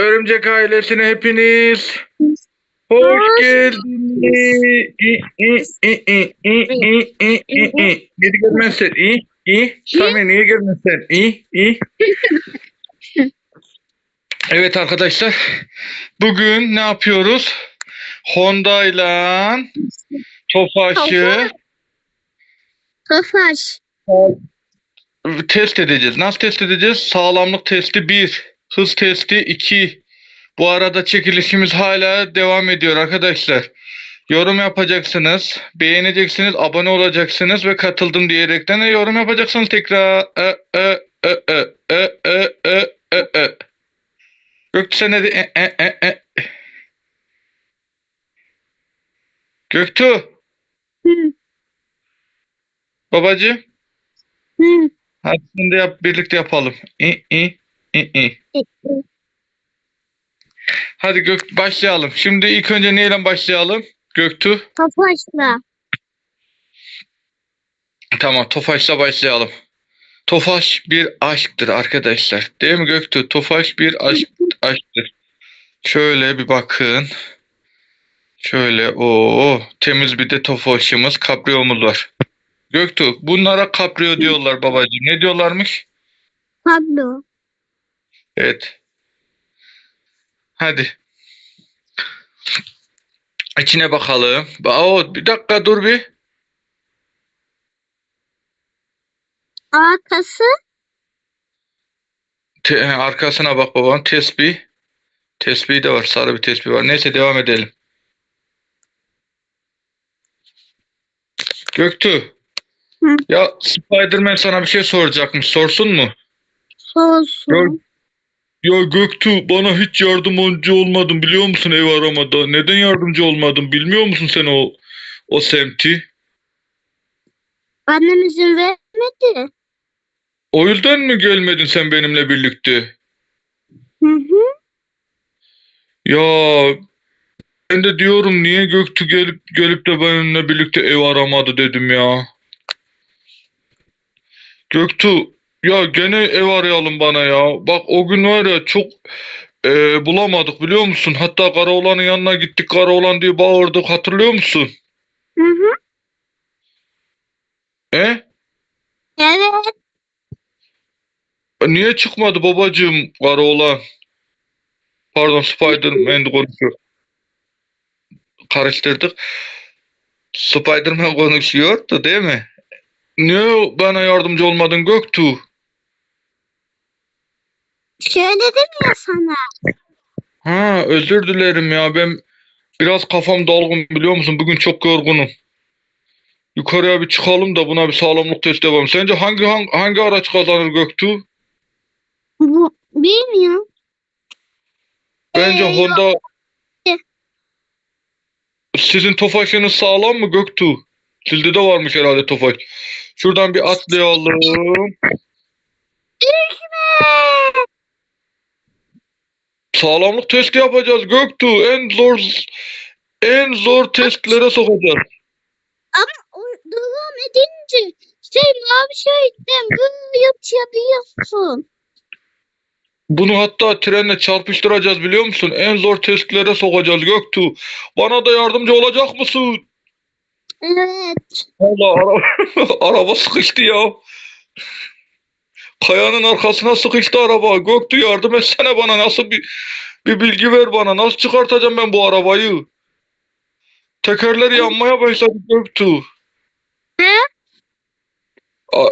Örümcek ailesine hepiniz hoş geldiniz. Niye görmezsin? İyi, iyi. Sami niye görmezsin? İyi, iyi. Evet arkadaşlar. Bugün ne yapıyoruz? Honda ile Tofaş'ı Tofaş test edeceğiz. Nasıl test edeceğiz? Sağlamlık testi 1 hız testi 2. Bu arada çekilişimiz hala devam ediyor arkadaşlar. Yorum yapacaksınız, beğeneceksiniz, abone olacaksınız ve katıldım diyerekten de yorum yapacaksınız tekrar. E, e, e, e, e, e, e, e, e. Göktuğ sen de e, e, e, e. Göktuğ, Hı, babacığım. hı. Hadi şimdi yap, birlikte yapalım. İ, i. Hadi Gök başlayalım. Şimdi ilk önce neyle başlayalım? Göktuğ. Tofaşla. Tamam Tofaş'la başlayalım. Tofaş bir aşktır arkadaşlar. Değil mi Göktuğ? Tofaş bir aşk, aşktır. Şöyle bir bakın. Şöyle o temiz bir de Tofaş'ımız, kapriyomuz var. Göktuğ bunlara kapriyo diyorlar babacığım. Ne diyorlarmış? Pablo. Evet. Hadi. İçine bakalım. Ba- bir dakika dur bir. Arkası. Te- arkasına bak babam. Tesbih. Tesbih de var. Sarı bir tesbih var. Neyse devam edelim. Göktuğ. Hı. Ya Spiderman sana bir şey soracakmış. Sorsun mu? Soğusun. Ya Göktuğ bana hiç yardımcı olmadın biliyor musun ev aramada? Neden yardımcı olmadın? Bilmiyor musun sen o o semti? Annem izin vermedi. O yüzden mi gelmedin sen benimle birlikte? Hı hı. Ya ben de diyorum niye Göktuğ gelip gelip de benimle birlikte ev aramadı dedim ya. Göktuğ ya gene ev arayalım bana ya. Bak o gün var ya çok e, bulamadık biliyor musun? Hatta Karaoğlan'ın yanına gittik Karaoğlan diye bağırdık hatırlıyor musun? Hı hı. E? Evet. Niye çıkmadı babacığım Karaoğlan? Pardon Spider-Man konuşuyor. Karıştırdık. Spider-Man konuşuyordu değil mi? Niye bana yardımcı olmadın Göktuğ? Söyledim ya sana. Ha özür dilerim ya ben biraz kafam dalgın biliyor musun? Bugün çok yorgunum. Yukarıya bir çıkalım da buna bir sağlamlık testi yapalım. Sence hangi hangi, hangi araç kazanır Göktuğ? Bu bilmiyorum. Bence Ee, Honda yok. Sizin Tofaş'ınız sağlam mı Göktuğ? Sizde de varmış herhalde Tofaş. Şuradan bir atlayalım. Sağlamlık testi yapacağız Göktuğ. En zor en zor testlere sokacağız. O devam edince şey mavi şeyden böyle yapabiliyorsun. Bunu hatta trenle çarpıştıracağız biliyor musun? En zor testlere sokacağız Göktuğ. Bana da yardımcı olacak mısın? Evet. Allah araba, araba sıkıştı ya. Kayanın arkasına sıkıştı araba. Göktuğ yardım etsene bana. Nasıl bir bir bilgi ver bana. Nasıl çıkartacağım ben bu arabayı? Tekerler yanmaya başladı Göktuğ. Ne? A-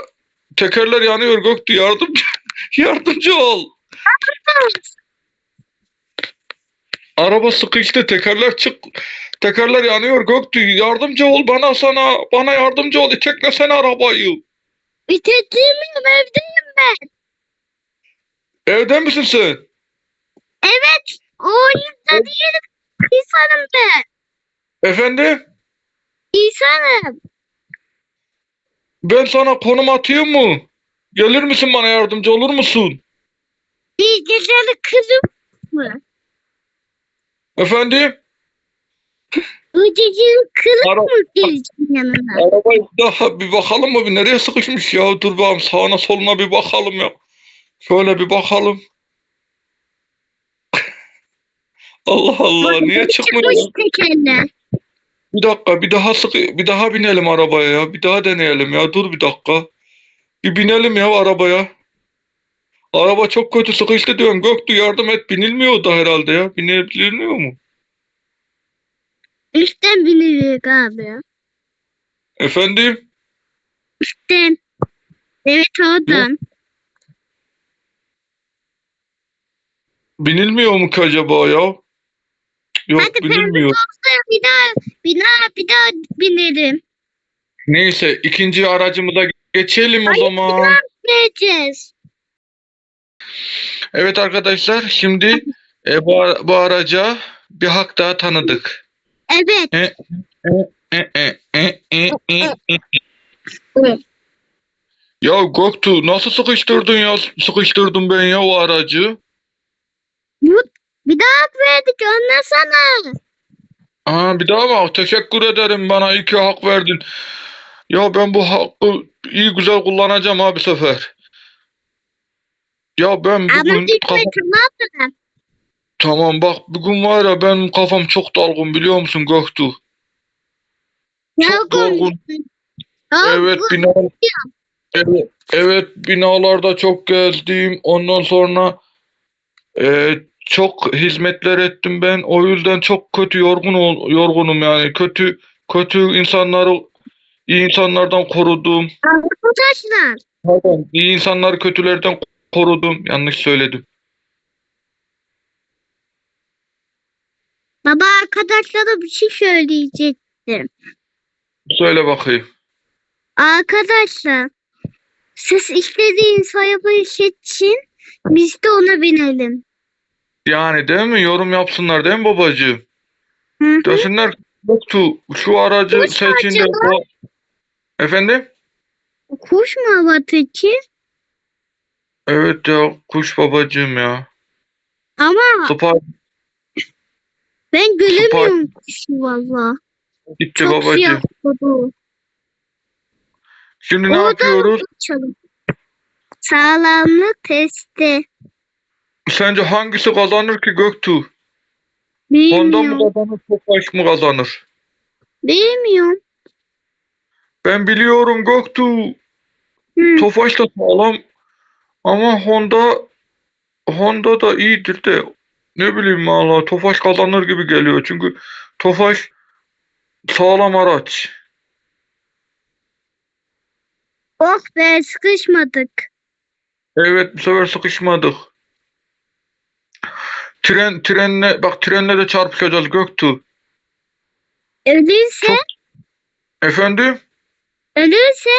Tekerler yanıyor Göktuğ. Yardım yardımcı ol. Araba sıkıştı. Tekerler çık. Tekerler yanıyor Göktuğ. Yardımcı ol bana sana. Bana yardımcı ol. İteklesene arabayı. Bitirdiğim evdeyim ben. Evde misin sen? Evet. O yüzden değilim. İnsanım ben. Efendim? İnsanım. Ben sana konum atayım mı? Gelir misin bana yardımcı olur musun? Bir geceli kızım mı? Efendim? Geceli kızım Ara- mı geleceksin yanına? Arabayı daha bir bakalım mı? Bir nereye sıkışmış ya? Dur bakalım sağına soluna bir bakalım ya. Şöyle bir bakalım. Allah Allah niye çıkmıyor? Çıkmış tekerler. Bir dakika bir daha sık bir daha binelim arabaya ya. Bir daha deneyelim ya. Dur bir dakika. Bir binelim ya arabaya. Araba çok kötü sıkıştı diyorum. Göktuğ yardım et. Binilmiyor da herhalde ya. Binebilmiyor mu? Üstten binilir abi. Efendim? Üstten. Evet oradan. Binilmiyor mu ki acaba ya? Yok Hadi binilmiyor. Bir daha, bir daha, bir daha binerim. Neyse ikinci aracımıza geçelim o Hayır, zaman. Geleceğiz. Evet arkadaşlar şimdi e, bu, bu araca bir hak daha tanıdık. Evet. E, e, e, e, e, e. Evet. Ya Göktuğ nasıl sıkıştırdın ya? Sıkıştırdım ben ya o aracı. Bir daha hak verdik anlasana. Aa, bir daha bak teşekkür ederim bana iki hak verdin. Ya ben bu hakkı iyi güzel kullanacağım abi sefer. Ya ben Ama bugün tamam mı? Tamam bak bugün var ya benim kafam çok dalgın biliyor musun Göktuğ? Çok yorgun. Evet bina evet, evet binalarda çok gezdim. Ondan sonra e, çok hizmetler ettim ben. O yüzden çok kötü yorgun ol- yorgunum yani. Kötü kötü insanları iyi insanlardan korudum. Arkadaşlar. Pardon, iyi insanları kötülerden korudum. Yanlış söyledim. Baba arkadaşlara bir şey söyleyecek. Söyle bakayım. Arkadaşlar. Siz istediğiniz araba için biz de ona binelim. Yani değil mi? Yorum yapsınlar değil mi babacığım? Hı hı. Desinler yoktu. Şu aracı Kuş seçin de acaba? Efendim? Kuş mu avataki? Evet ya kuş babacığım ya. Ama Sıpa ben göremiyorum kuşu valla. gitti Çok babacığım. siyah oldu. Şimdi ne Oradan yapıyoruz? uçalım. Sağlamlık testi. Sence hangisi kazanır ki Göktuğ? Honda mı kazanır, Tofaş mı kazanır? Bilmiyorum. Ben biliyorum Göktuğ. Hı. Tofaş da sağlam ama Honda Honda da iyidir de ne bileyim valla Tofaş kazanır gibi geliyor. Çünkü Tofaş sağlam araç. Oh be sıkışmadık. Evet bu sefer sıkışmadık. Tren trenle bak trenle de çarpışacağız Göktuğ. Ölürse, Çok- Efendim? ölürse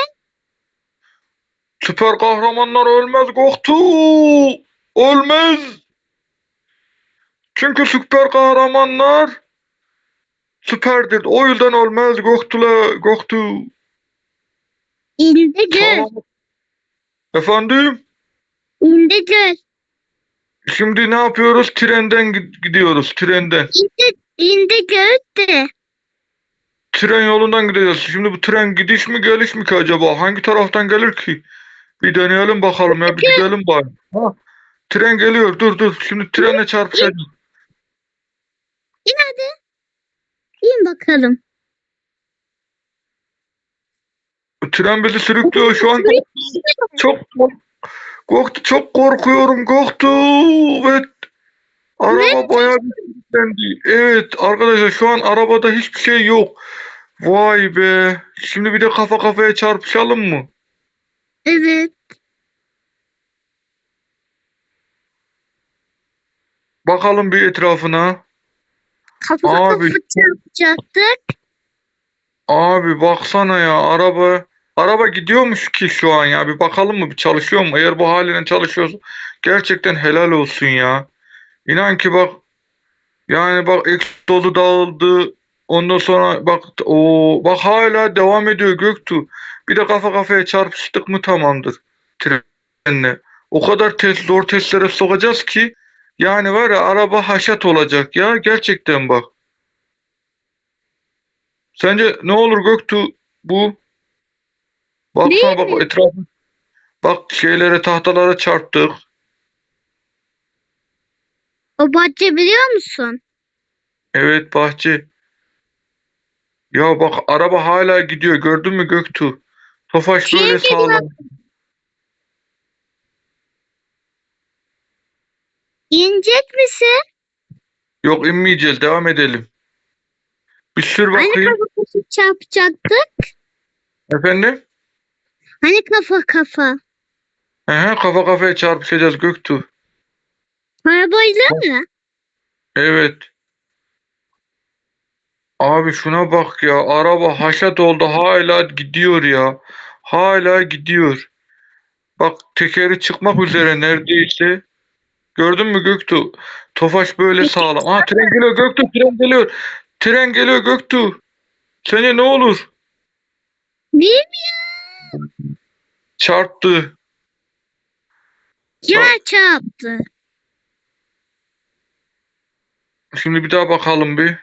Süper kahramanlar ölmez Göktuğ. Ölmez. Çünkü süper kahramanlar süperdir. O yüzden ölmez Göktuğ'la Göktuğ. indi göz. Sağlam- Efendim? İndi göz. Şimdi ne yapıyoruz? Trenden gid- gidiyoruz. Trenden. İndi, indi göz de. Tren yolundan gideceğiz. Şimdi bu tren gidiş mi geliş mi ki acaba? Hangi taraftan gelir ki? Bir deneyelim bakalım ya. Bir gidelim bari. Ha, tren geliyor. Dur dur. Şimdi trenle çarpışacağız. İn hadi. İn bakalım. Tren bizi sürüklüyor şu an. Çok korktu. Çok korkuyorum. Korktu. Evet. Araba bayağı bir sürüklendi. Evet arkadaşlar şu an arabada hiçbir şey yok. Vay be. Şimdi bir de kafa kafaya çarpışalım mı? Evet. Bakalım bir etrafına. Kafa Abi. çarpacaktık. Abi baksana ya araba araba gidiyormuş ki şu an ya bir bakalım mı bir çalışıyor mu? Eğer bu haliyle çalışıyorsa gerçekten helal olsun ya. İnan ki bak yani bak egzozu dağıldı. Ondan sonra bak o bak hala devam ediyor Göktuğ. Bir de kafa kafaya çarpıştık mı tamamdır trenle. O kadar test, zor testlere sokacağız ki yani var ya araba haşat olacak ya gerçekten bak. Sence ne olur Göktuğ bu? Baksana bak Bilmiyorum. etrafı. Bak şeylere tahtalara çarptık. O bahçe biliyor musun? Evet bahçe. Ya bak araba hala gidiyor. Gördün mü Göktuğ? Tofaş Şey böyle sağlam. İnecek misin? Yok inmeyeceğiz. Devam edelim. Bir sür Hani bakayım. kafa kafa çarpacaktık? Efendim? Hani kafa kafa? He kafa kafaya çarpışacağız Göktuğ. Arabayla mı? Evet. Abi şuna bak ya. Araba haşat oldu. Hala gidiyor ya. Hala gidiyor. Bak tekeri çıkmak üzere neredeyse. Gördün mü Göktuğ? Tofaş böyle sağlam. Aa tren geliyor Göktuğ tren geliyor. Tren geliyor Göktuğ. Seni ne olur? Bilmiyorum. Çarptı. Ya çarptı. Şimdi bir daha bakalım bir.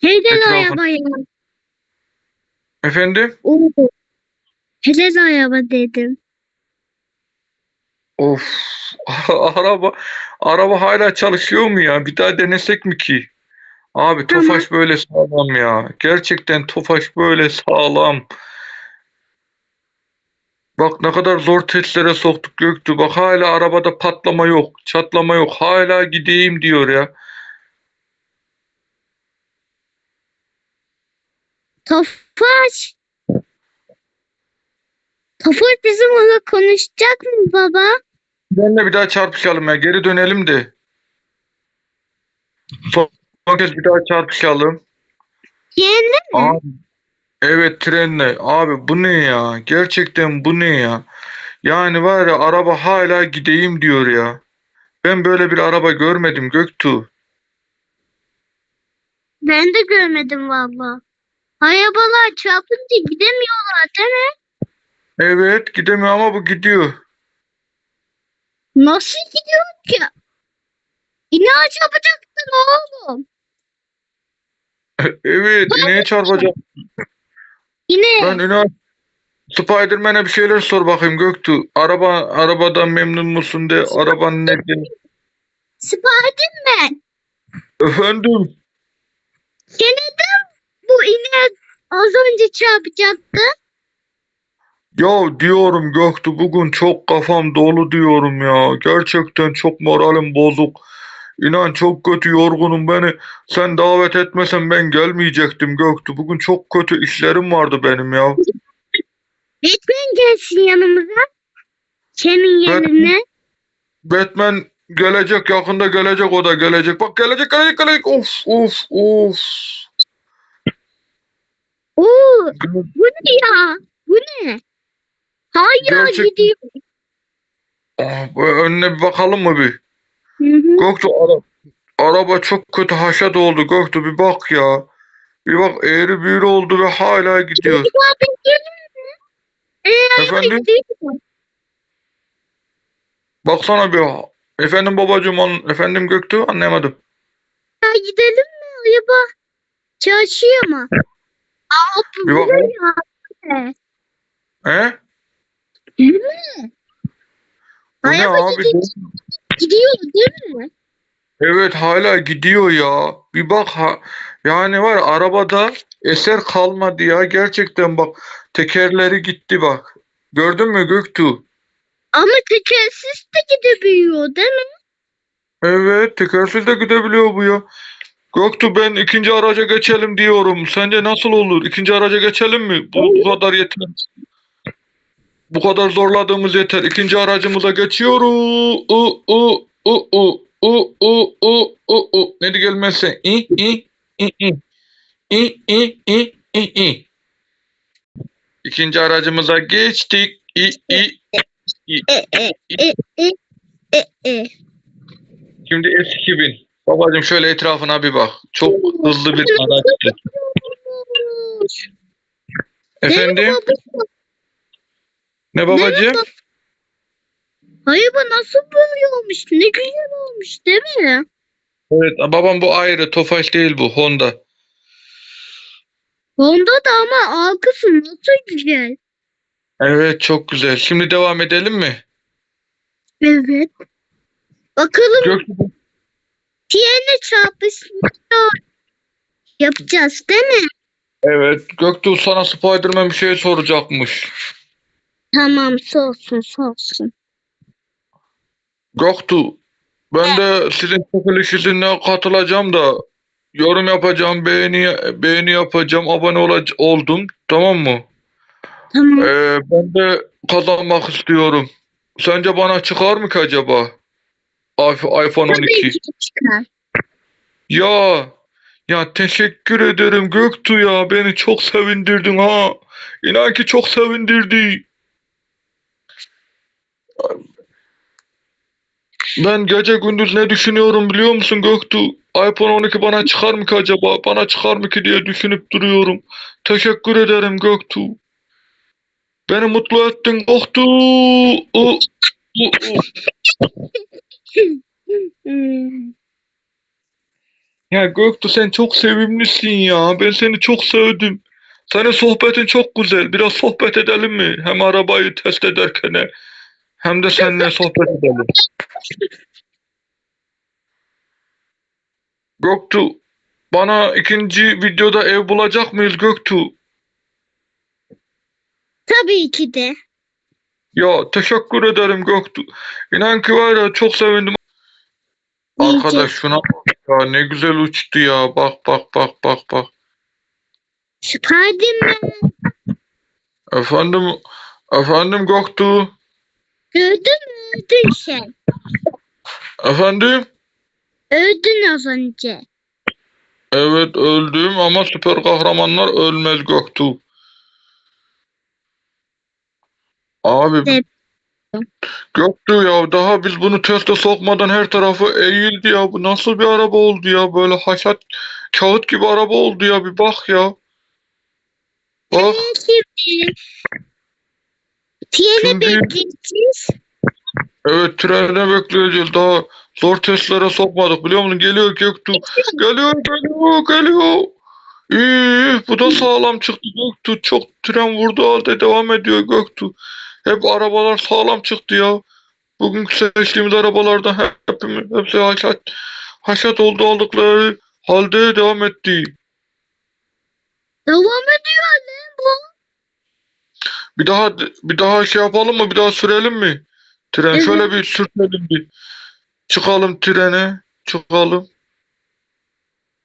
Helal Etrafın- arabaya. Efendim? Oo. Helal araba dedim. Of. Araba araba hala çalışıyor mu ya? Bir daha denesek mi ki? Abi Tamam. Tofaş böyle sağlam ya. Gerçekten Tofaş böyle sağlam. Bak ne kadar zor testlere soktuk Göktuğ. Bak hala arabada patlama yok, çatlama yok. Hala gideyim diyor ya. Tofaş. Tofaş bizim onunla konuşacak mı baba? Benle bir daha çarpışalım ya. Geri dönelim de. Son, son kez bir daha çarpışalım. Yeni mi? Abi, evet trenle. Abi bu ne ya? Gerçekten bu ne ya? Yani var ya araba hala gideyim diyor ya. Ben böyle bir araba görmedim Göktuğ. Ben de görmedim valla. Arabalar çarpınca gidemiyorlar değil mi? Evet gidemiyor ama bu gidiyor. Nasıl gidiyor ki? İnaç yapacaktın oğlum. Evet neye çarpacak? Yine Ben inan Spiderman'e bir şeyler sor bakayım Göktuğ. Araba arabadan memnun musun de araban ne de. Spiderman. Efendim Gene de bu inek az önce çarpacaktı. Ya diyorum Göktuğ bugün çok kafam dolu diyorum ya. Gerçekten çok moralim bozuk. İnan çok kötü yorgunum beni. Sen davet etmesen ben gelmeyecektim Göktuğ. Bugün çok kötü işlerim vardı benim ya. Batman gelsin yanımıza. Senin yerine. Batman gelecek yakında gelecek o da gelecek. Bak gelecek gelecek gelecek. Of of of. Oo, bu ne ya? Bu ne? Hala Gerçekten- gidiyor. Ah, önüne bir bakalım mı bir? Hı hı. Göktuğ ara, araba çok kötü haşat oldu Göktuğ bir bak ya. Bir bak eğri büğrü oldu ve hala gidiyor. Efendim? Baksana bir. Efendim babacığım an, efendim Göktuğ anlayamadım. Ya gidelim mi acaba? Çalışıyor mu? Aa, Bir ya? He? Bu ne Araba abi? gidiyor, gidiyor değil mi? Evet hala gidiyor ya. Bir bak ha. Yani var ya, arabada eser kalmadı ya. Gerçekten bak tekerleri gitti bak. Gördün mü Göktuğ? Ama tekersiz de gidebiliyor değil mi? Evet tekersiz de gidebiliyor bu ya. Göktuğ ben ikinci araca geçelim diyorum. Sence nasıl olur? İkinci araca geçelim mi? Bu, bu kadar yeter. Bu kadar zorladığımız yeter. İkinci aracımıza geçiyoruz. U u u u u u u u u. Ne de gelmezse. İ i i i. İ i i i i. İkinci aracımıza geçtik. İ i. E e. Şimdi S2000. Babacım şöyle etrafına bir bak. Çok hızlı bir araçtı. Efendim? Ne babacığım? Hayır bu nasıl böyle olmuş? Ne güzel olmuş değil mi? Evet babam bu ayrı. Tofaş değil bu. Honda. Honda da ama arkası nasıl güzel. Evet çok güzel. Şimdi devam edelim mi? Evet. Bakalım Göktuğ, Trene çarpışmıyor. Yapacağız değil mi? Evet Göktuğ sana Spiderman bir şey soracakmış. Tamam sorsun sorsun. Göktuğ ben de sizin çekilişinize katılacağım da yorum yapacağım, beğeni beğeni yapacağım, abone olac- oldum tamam mı? Tamam. Ee, ben de kazanmak istiyorum. Sence bana çıkar mı ki acaba? iPhone iPhone Tabii 12. ki çıkar. Ya ya teşekkür ederim Göktuğ ya beni çok sevindirdin ha. İnan ki çok sevindirdi. Ben gece gündüz ne düşünüyorum biliyor musun Göktuğ? iPhone 12 bana çıkar mı ki acaba? Bana çıkar mı ki diye düşünüp duruyorum. Teşekkür ederim Göktuğ. Beni mutlu ettin Göktuğ. Ya Göktuğ sen çok sevimlisin ya. Ben seni çok sevdim. Senin sohbetin çok güzel. Biraz sohbet edelim mi? Hem arabayı test ederken hem de seninle sohbet edelim. Göktuğ, bana ikinci videoda ev bulacak mıyız Göktuğ? Tabii ki de. Ya teşekkür ederim Göktuğ. İnan ki var ya çok sevindim. Arkadaş şuna bak ya ne güzel uçtu ya. Bak bak bak bak bak. Spiderman. Efendim, efendim Göktuğ. Öldün mü? Öldün sen. Efendim? Öldün az önce. Evet öldüm ama süper kahramanlar ölmez Göktuğ. Abi Evet. Göktuğ ya daha biz bunu teste sokmadan her tarafı eğildi ya. Bu nasıl bir araba oldu ya? Böyle haşat kağıt gibi araba oldu ya. Bir bak ya. Bak treni Şimdi- bekleyeceğiz. evet trene bekleyeceğiz. Daha zor testlere sokmadık biliyor musun? Geliyor Göktuğ. Geliyor geliyor geliyor. İyi bu da sağlam çıktı Göktuğ. Çok tren vurdu halde devam ediyor Göktuğ. Hep arabalar sağlam çıktı ya. Bugünkü seçtiğimiz arabalardan hep, hepimiz, hepsi haşat, haşat oldu aldıkları halde devam etti. Devam ediyor lan bu. Bir daha bir daha şey yapalım mı? Bir daha sürelim mi? Tren Evet. şöyle bir sürtelim bir. Çıkalım trene. Çıkalım.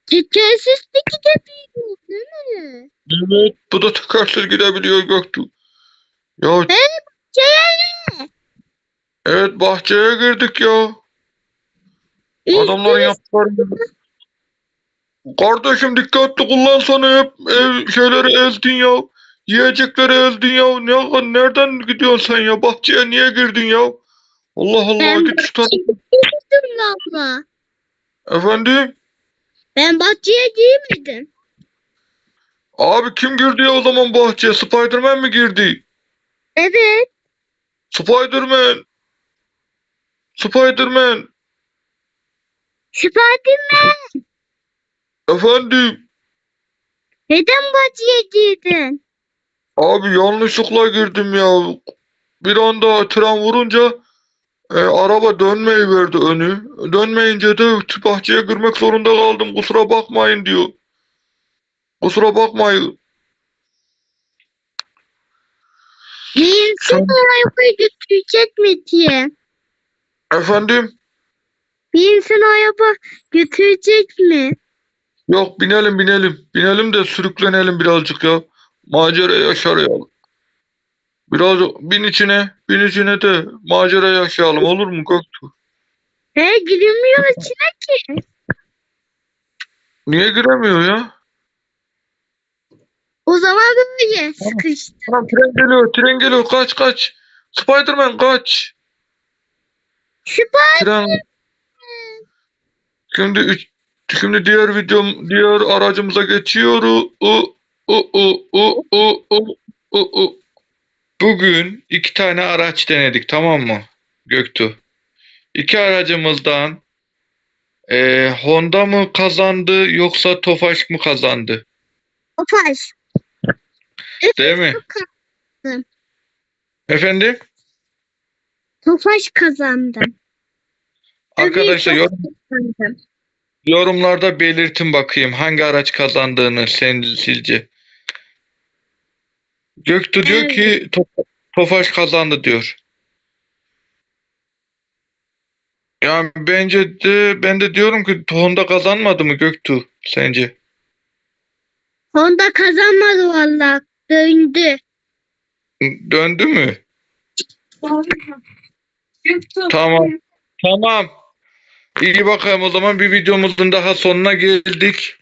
Tekersiz de gidebiliyor değil mi? Evet. Bu da tekersiz gidebiliyor Göktuğ. Ya Şey, evet bahçeye girdik ya. Adamların yaptıkları gibi. Kardeşim dikkatli kullansana hep ev şeyleri ezdin ya. Yiyecekleri ezdin ya. Ne, nereden gidiyorsun sen ya? Bahçeye niye girdin ya? Allah Allah Ben git şu tarafa. Abla. Efendim? Ben bahçeye girmedim. Abi kim girdi ya o zaman bahçeye? Spiderman mi girdi? Evet. Spiderman. Spiderman. Spiderman. Efendim? Neden bahçeye girdin? Abi yanlışlıkla girdim ya. Bir anda tren vurunca e, araba dönmeyi verdi önü. Dönmeyince de bahçeye girmek zorunda kaldım. Kusura bakmayın diyor. Kusura bakmayın. Birisi Sen- arabaya götürecek mi diye. Efendim? Birisi araba götürecek mi? Yok binelim binelim. Binelim de sürüklenelim birazcık ya. Macera yaşayalım. Biraz bin içine, bin içine de macera yaşayalım olur mu Göktuğ? He girmiyor içine ki. Niye giremiyor ya? O zaman böyle sıkıştı. Tamam tren geliyor, tren geliyor. Kaç kaç. Spiderman kaç. Süper. Tren. Şimdi üç, şimdi diğer videom, diğer aracımıza geçiyoruz. U, u, u, u, u, u, u. Bugün iki tane araç denedik tamam mı Göktuğ? İki aracımızdan eee, Honda mı kazandı yoksa Tofaş mı kazandı? Tofaş. Değil mi? Efendim? Tofaş kazandı. Arkadaşlar Öbür yorum, kazandı. Yorumlarda belirtin bakayım hangi araç kazandığını sen sizce. Göktuğ diyor ki To- Tofaş kazandı diyor. Yani bence de ben de diyorum ki Honda kazanmadı mı Göktuğ sence? Honda kazanmadı valla. Döndü. Döndü mü? Tamam. Tamam. İyi bakalım o zaman bir videomuzun daha sonuna geldik.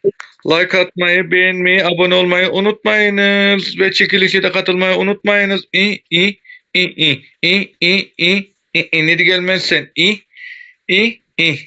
Like atmayı, beğenmeyi, abone olmayı unutmayınız ve çekilişe de katılmayı unutmayınız. İ i i i i i i i, e, i. nedi gelmezsen i i i